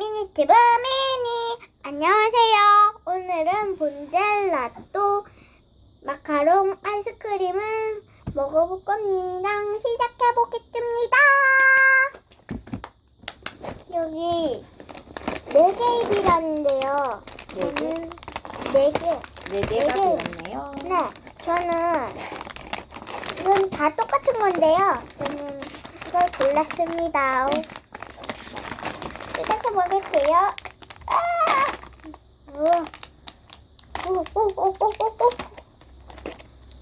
미니티브 미니 안녕하세요. 오늘은 본젤라또 마카롱 아이스크림을 먹어볼 겁니다. 시작해 보겠습니다. 여기 네개 입이라는데요. 네 개? 저는 네 개. 네 개가 네 개. 되었네요. 네, 저는 이건 다 똑같은 건데요. 저는 이걸 골랐습니다. 뜯어서 먹을게요. 아! 오, 오, 오, 오, 오, 오, 오.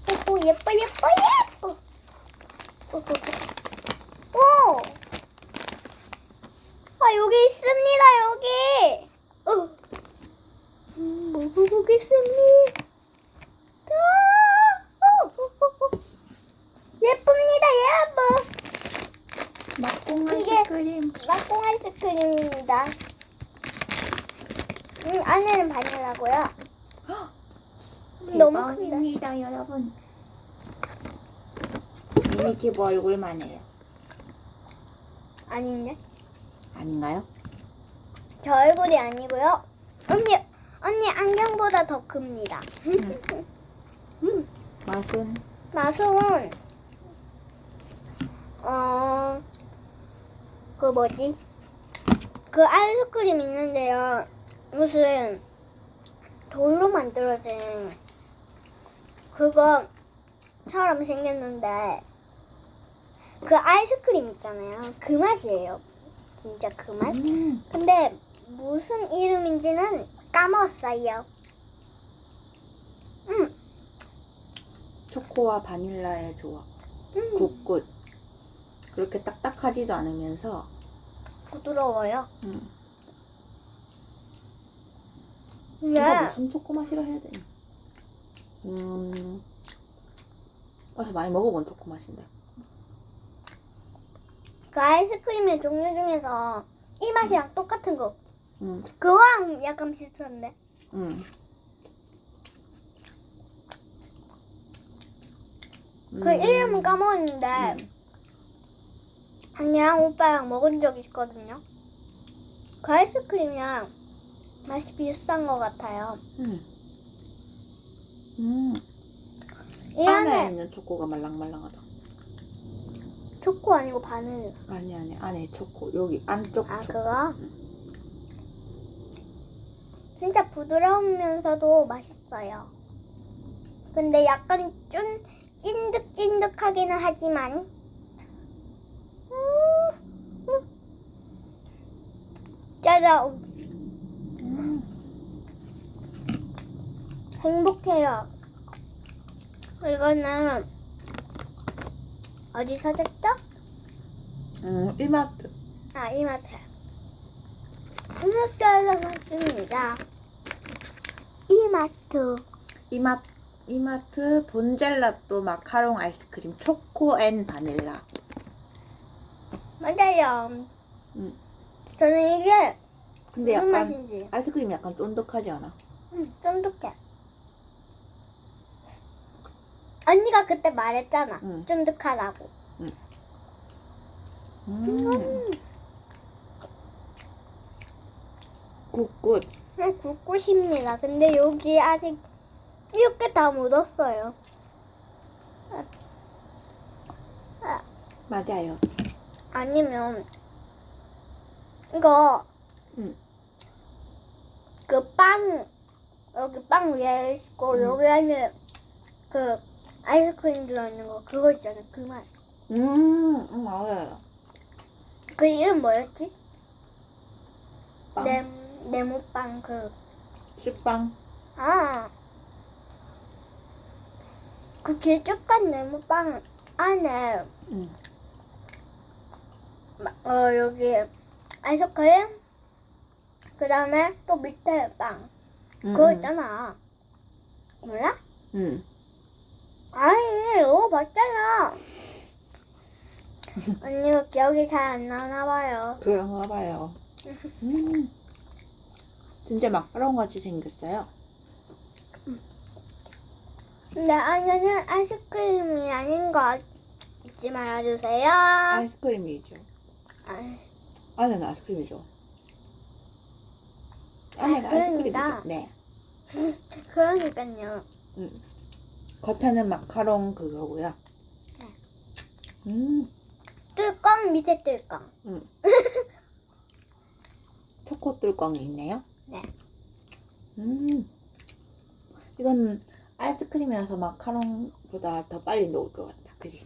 오, 오, 예뻐, 예뻐, 예뻐. 오, 오, 오. 오. 아, 여기 있습니다, 여기. 어. 음, 먹어보겠습니다. 예쁩니다, 예뻐. 막공 이게- 막공 아이스크림입니다. 음, 안에는 바닐라고요. 음, 너무 큽니다. 대박입니다, 여러분. 미니티브 얼굴만 해요. 아닌데? 아닌가요? 저 얼굴이 아니고요. 언니, 언니 안경보다 더 큽니다. 음, 맛은 맛은 어, 그 뭐지? 그 아이스크림 있는데요. 무슨 돌로 만들어진 그거처럼 생겼는데 그 아이스크림 있잖아요. 그 맛이에요. 진짜 그 맛. 음, 근데 무슨 이름인지는 까먹었어요. 음, 초코와 바닐라의 조합. 음 굿굿. 그렇게 딱딱하지도 않으면서 부드러워요. 음. 근데 이거 무슨 초코 맛이라 해야 되나? 음. 어서 많이 먹어본 초코 맛인데. 그 아이스크림의 종류 중에서 이 맛이랑 똑같은 거 음, 그거랑 약간 비슷한데 음. 그 음. 이름은 까먹었는데 음. 언니랑 오빠랑 먹은 적 있거든요. 그 아이스크림이랑 맛이 비슷한 것 같아요. 음. 음. 이 안에 안에 있는 초코가 말랑말랑하다. 초코 아니고 바닐라. 아니 아니 안에 초코 여기 안쪽 아 초코. 그거? 진짜 부드러우면서도 맛있어요. 근데 약간 좀 찐득찐득하기는 하지만. 짜잔 음. 행복해요. 이거는 어디서 샀죠? 음, 이마트. 아 이마트. 이마트에서 샀습니다. 이마트. 이마 이마트 본젤라또 마카롱 아이스크림 초코 앤 바닐라. 맞아요. 음. 저는 이게 근데 무슨 약간 맛인지 아이스크림이 약간 쫀득하지 않아? 음, 쫀득해. 언니가 그때 말했잖아. 응. 쫀득하다고. 음. 굿굿. 네, 굿굿입니다. 근데 여기 아직 이렇게 다 묻었어요. 맞아요. 아니면 이거 응. 그빵 여기 빵 위에 있고 응. 여기 안에 그 아이스크림 들어있는 거 그거 있잖아 그 맛. 음, 음 맞아요. 그 이름 뭐였지? 빵. 네, 네모빵 그 식빵. 아. 그 길쭉한 네모빵 안에 음. 마- 어 여기 아이스크림 그 다음에 또 밑에 빵 음, 그거 음. 있잖아 몰라? 음. 아니 이거 봤잖아 언니가 기억이 잘 안 나나 봐요 그런가 봐요. 음. 진짜 마카롱 같이 생겼어요. 근데 안에는 아이스크림이 아닌 거 잊지 말아주세요 아이스크림이죠. 아, 안에는 아이스크림이죠. 안에가 아, 아이스크림이죠? 그러니까. 네. 그러니까요. 겉에는 마카롱 그거고요. 음, 뚜껑 밑에 뚜껑. 초코 뚜껑이 있네요. 네. 음, 이건 아이스크림이라서 마카롱보다 더 빨리 녹을 것 같다. 그지?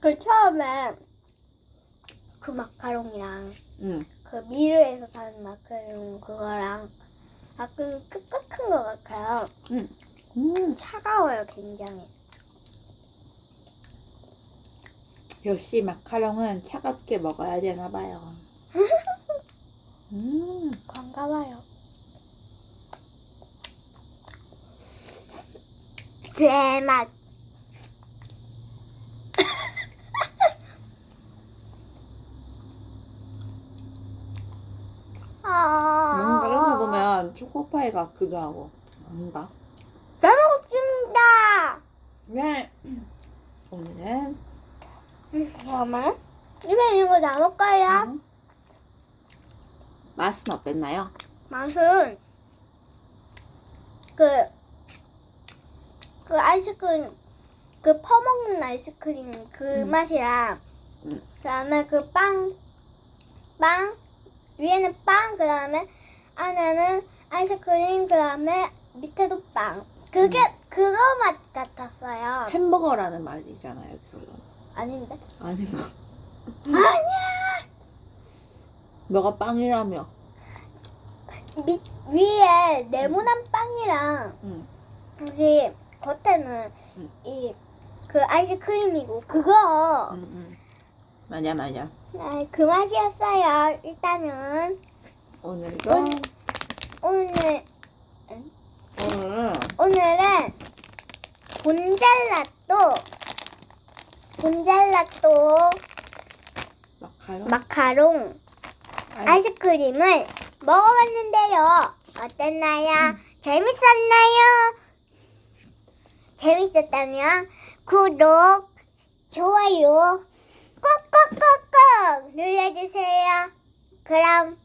그 처음에 그 마카롱이랑 응. 그 미르에서 사는 마카롱 그거랑 아그 똑같은 것 같아요. 음, 차가워요 굉장히. 역시 마카롱은 차갑게 먹어야 되나 봐요. 음, 봐요. 제맛. 뭔가 이렇게 아, 보면 초 코파이가 그거 하고 뭔가. 잘 먹었습니다. 네. 오늘은 잠깐만. 입에 있는 거다 먹어요. 음. 맛은 어땠나요? 맛은 그, 그 아이스크림, 그 퍼먹는 아이스크림 그 음. 맛이랑, 음. 그 다음에 그 빵, 빵, 위에는 빵, 그 다음에 안에는 아이스크림, 그 다음에 밑에도 빵. 그게, 그거 맛 같았어요. 햄버거라는 말이잖아요. 그거. 아닌데? 아닌가? 아니야! 너가 빵이라며. 밑, 위에 네모난 빵이랑, 응. 여기 겉에는 음. 이그 아이스크림이고 그거 응, 응. 맞아, 맞아. 아, 그 맛이었어요. 일단은 오늘도 음. 오늘 오늘은 오늘은 본잘라또 본잘라또 마카롱 마카롱 아이- 아이스크림을 먹어봤는데요. 어땠나요? 재밌었나요? 재밌었다면 구독, 좋아요 꾹꾹꾹꾹 눌러주세요. 그럼